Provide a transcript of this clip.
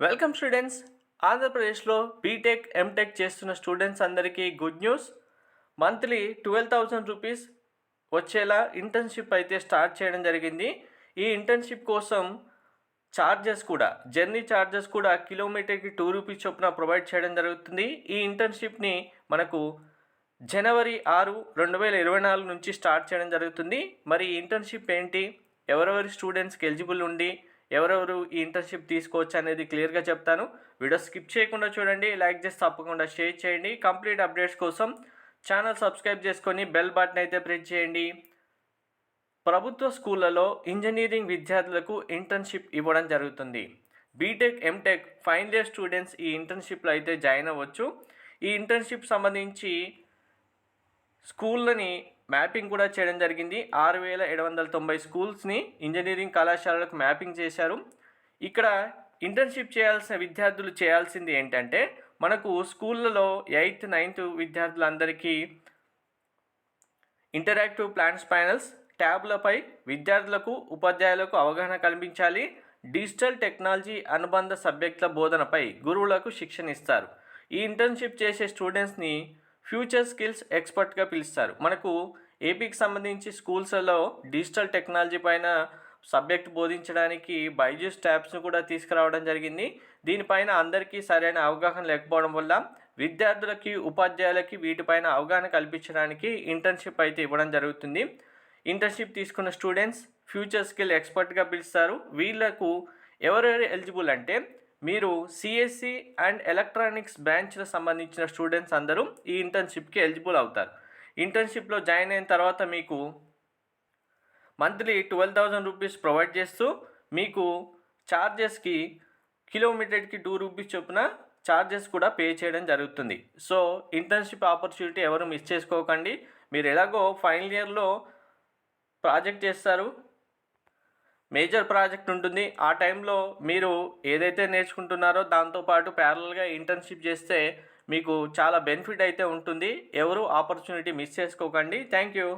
Welcome students ఆంధ్రప్రదేశ్లో BTech MTech చేస్తున్న students అందరికీ good news monthly twelve thousand rupees వచ్చేలా ఇంటర్న్షిప్ అయితే స్టార్ట్ చేయడం జరిగింది. ఈ ఇంటర్న్షిప్ కోసం ఛార్జెస్ కూడా జర్నీ ఛార్జెస్ కూడా కిలోమీటర్కి టూ రూపీస్ చొప్పున ప్రొవైడ్ చేయడం జరుగుతుంది. ఈ ఇంటర్న్షిప్ని మనకు జనవరి ఆరు రెండు వేల ఇరవై నాలుగు నుంచి స్టార్ట్ చేయడం జరుగుతుంది. మరి ఈ ఇంటర్న్షిప్ ఏంటి? ఎవరెవరి స్టూడెంట్స్కి ఎలిజిబుల్ ఉండి ఎవరెవరు ఈ ఇంటర్న్షిప్ తీసుకోవచ్చు అనేది క్లియర్గా చెప్తాను. వీడియో స్కిప్ చేయకుండా చూడండి లైక్ చేసి తప్పకుండా షేర్ చేయండి. కంప్లీట్ అప్డేట్స్ కోసం ఛానల్ సబ్స్క్రైబ్ చేసుకొని బెల్ బటన్ అయితే ప్రెస్ చేయండి. ప్రభుత్వ స్కూళ్ళలో ఇంజనీరింగ్ విద్యార్థులకు ఇంటర్న్షిప్ ఇవ్వడం జరుగుతుంది. BTech MTech final year students ఈ ఇంటర్న్షిప్లో అయితే జాయిన్ అవ్వచ్చు. ఈ ఇంటర్న్షిప్ సంబంధించి స్కూళ్ళని మ్యాపింగ్ కూడా చేయడం జరిగింది. ఆరు వేల ఏడు వందల తొంభై స్కూల్స్ని ఇంజనీరింగ్ కళాశాలలకు మ్యాపింగ్ చేశారు. ఇక్కడ ఇంటర్న్షిప్ చేయాల్సిన విద్యార్థులు చేయాల్సింది ఏంటంటే మనకు స్కూళ్ళలో ఎయిత్ నైన్త్ విద్యార్థులందరికీ ఇంటరాక్టివ్ ప్లాన్స్ ప్యానల్స్ ట్యాబ్లపై విద్యార్థులకు ఉపాధ్యాయులకు అవగాహన కల్పించాలి. డిజిటల్ టెక్నాలజీ అనుబంధ సబ్జెక్టుల బోధనపై గురువులకు శిక్షణ ఇస్తారు. ఈ ఇంటర్న్షిప్ చేసే స్టూడెంట్స్ని ఫ్యూచర్ స్కిల్స్ ఎక్స్పర్ట్గా పిలుస్తారు. మనకు ఏపీకి సంబంధించి స్కూల్స్లో డిజిటల్ టెక్నాలజీ పైన సబ్జెక్ట్ బోధించడానికి బైజూస్ ట్యాబ్స్ను కూడా తీసుకురావడం జరిగింది. దీనిపైన అందరికీ సరైన అవగాహన లేకపోవడం వల్ల విద్యార్థులకి ఉపాధ్యాయులకి వీటిపైన అవగాహన కల్పించడానికి ఇంటర్న్షిప్ అయితే ఇవ్వడం జరుగుతుంది. ఇంటర్న్షిప్ తీసుకున్న స్టూడెంట్స్ ఫ్యూచర్ స్కిల్ ఎక్స్పర్ట్గా పిలుస్తారు. వీళ్ళకు ఎవరెవరు ఎలిజిబుల్ అంటే మీరు సిఎస్సి అండ్ ఎలక్ట్రానిక్స్ బ్రాంచ్కి సంబంధించిన స్టూడెంట్స్ అందరూ ఈ ఇంటర్న్షిప్కి ఎలిజిబుల్ అవుతారు. ఇంటర్న్షిప్లో జాయిన్ అయిన తర్వాత మీకు monthly twelve thousand rupees provide చేస్తూ మీకు ఛార్జెస్కి కిలోమీటర్కి టూ రూపీస్ చొప్పున ఛార్జెస్ కూడా పే చేయడం జరుగుతుంది. సో ఇంటర్న్షిప్ ఆపర్చునిటీ ఎవరు మిస్ చేసుకోకండి. మీరు ఎలాగో ఫైనల్ ఇయర్లో ప్రాజెక్ట్ చేస్తారు. మేజర్ ప్రాజెక్ట్ ఉంటుంది. ఆ టైంలో మీరు ఏదైతే నేర్చుకుంటున్నారో దాంతోపాటు ప్యారల్గా ఇంటర్న్షిప్ చేస్తే మీకు చాలా బెనిఫిట్ అయితే ఉంటుంది. ఎవరు ఆపర్చునిటీ మిస్ చేసుకోకండి. Thank you.